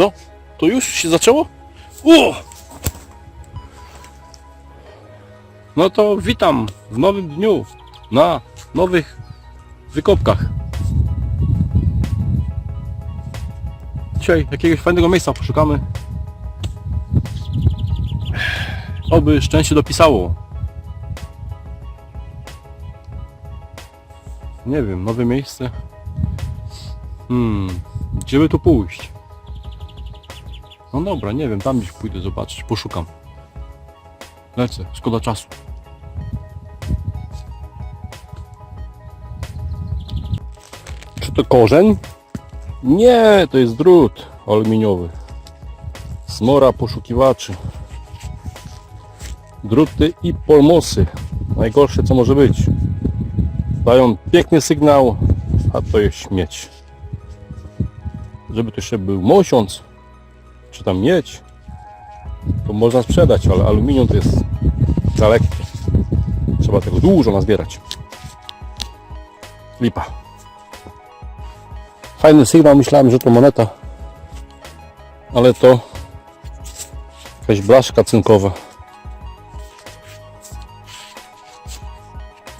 Co? To już się zaczęło? No to witam w nowym dniu na nowych wykopkach. Dzisiaj jakiegoś fajnego miejsca poszukamy. Oby szczęście dopisało. Nie wiem, nowe miejsce. Hmm, gdzie by tu pójść? No dobra, nie wiem, tam gdzieś pójdę zobaczyć, poszukam. Lecę, szkoda czasu. Czy to korzeń? Nie, to jest drut aluminiowy. Smora poszukiwaczy. Druty i polmosy. Najgorsze co może być. Dają piękny sygnał, a to jest śmieć. Żeby to jeszcze był mosiąc, czy tam miedź, to można sprzedać, ale aluminium to jest za lekkie. Trzeba tego dużo nazbierać. Lipa. Fajny sygnał, myślałem, że to moneta, ale to jakaś blaszka cynkowa.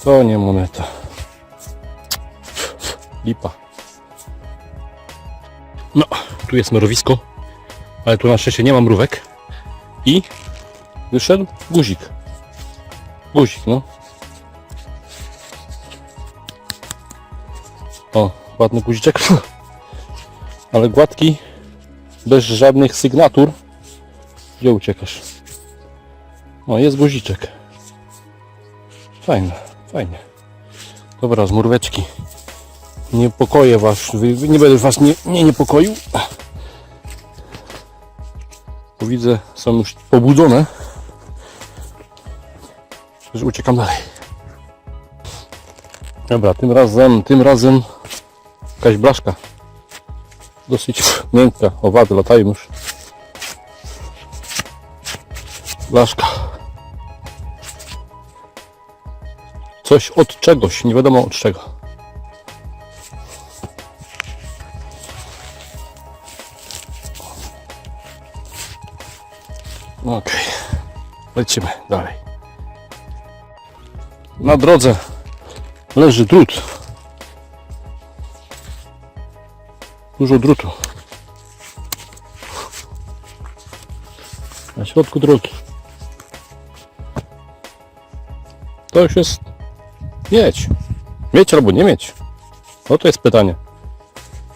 To nie moneta. Lipa. No, tu jest mrowisko, ale tu na szczęście nie ma mrówek. I wyszedł guzik. Guzik, no. O, ładny guziczek. Ale gładki, bez żadnych sygnatur. Gdzie uciekasz? O, jest guziczek. Fajne, fajnie. Dobra, z murweczki. Niepokoję was, nie będę was nie, nie niepokoił. Bo widzę, są już pobudzone. Że uciekam dalej. Dobra, tym razem, tym razem jakaś blaszka. Dosyć miękka. Owady latają już. Blaszka. Coś od czegoś, nie wiadomo od czego. Okej, lecimy dalej. Na drodze leży drut. Dużo drutu. Na środku drogi. To już jest mieć. Mieć albo nie mieć? No to jest pytanie.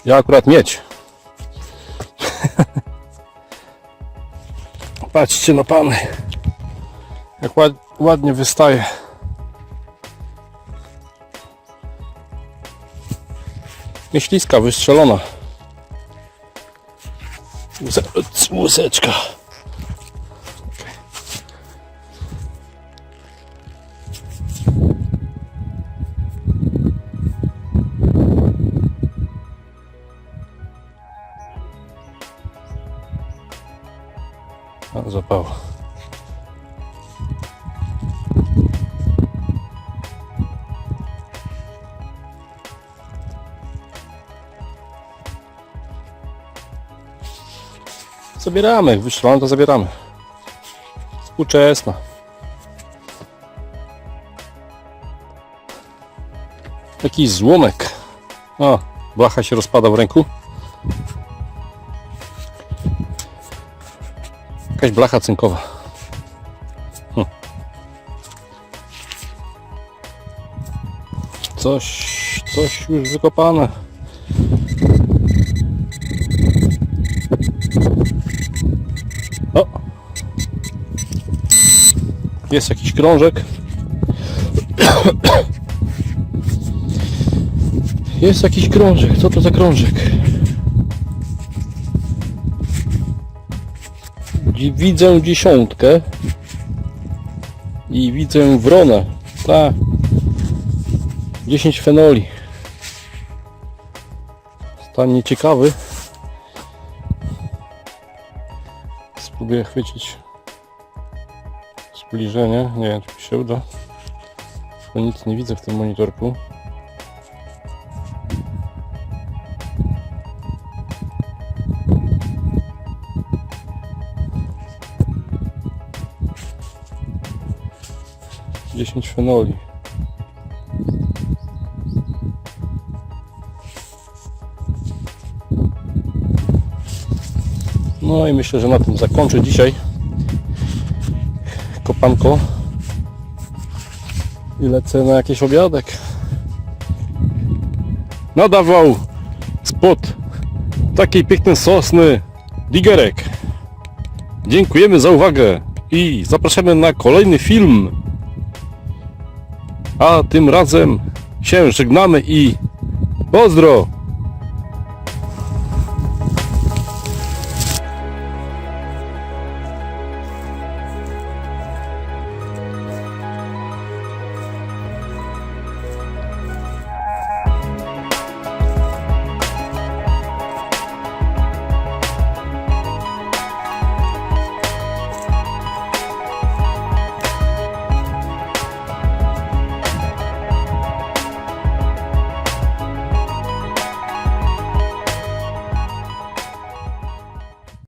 Ja akurat mieć. Patrzcie na pany. Jak ład, ładnie wystaje. Myśliska wystrzelona. Łuse- Łuseczka. A, zapał. Zabieramy, wyszłam to zabieramy. Współczesna. Jakiś złomek. O, blacha się rozpada w ręku. Jakaś blacha cynkowa. Hm. Coś, coś już wykopane. O! Jest jakiś krążek. Jest jakiś krążek. Co to za krążek? Widzę dziesiątkę i widzę wronę. Tak. 10 fenoli. Stan nieciekawy. Spróbuję chwycić zbliżenie. Nie wiem, czy mi się uda. Bo nic nie widzę w tym monitorku. 10 fenoli. No i myślę, że na tym zakończę dzisiaj kopanko i lecę na jakiś obiadek. Nadawał spod takiej pięknej sosny digerek. Dziękujemy za uwagę i zapraszamy na kolejny film. A tym razem się żegnamy i pozdro!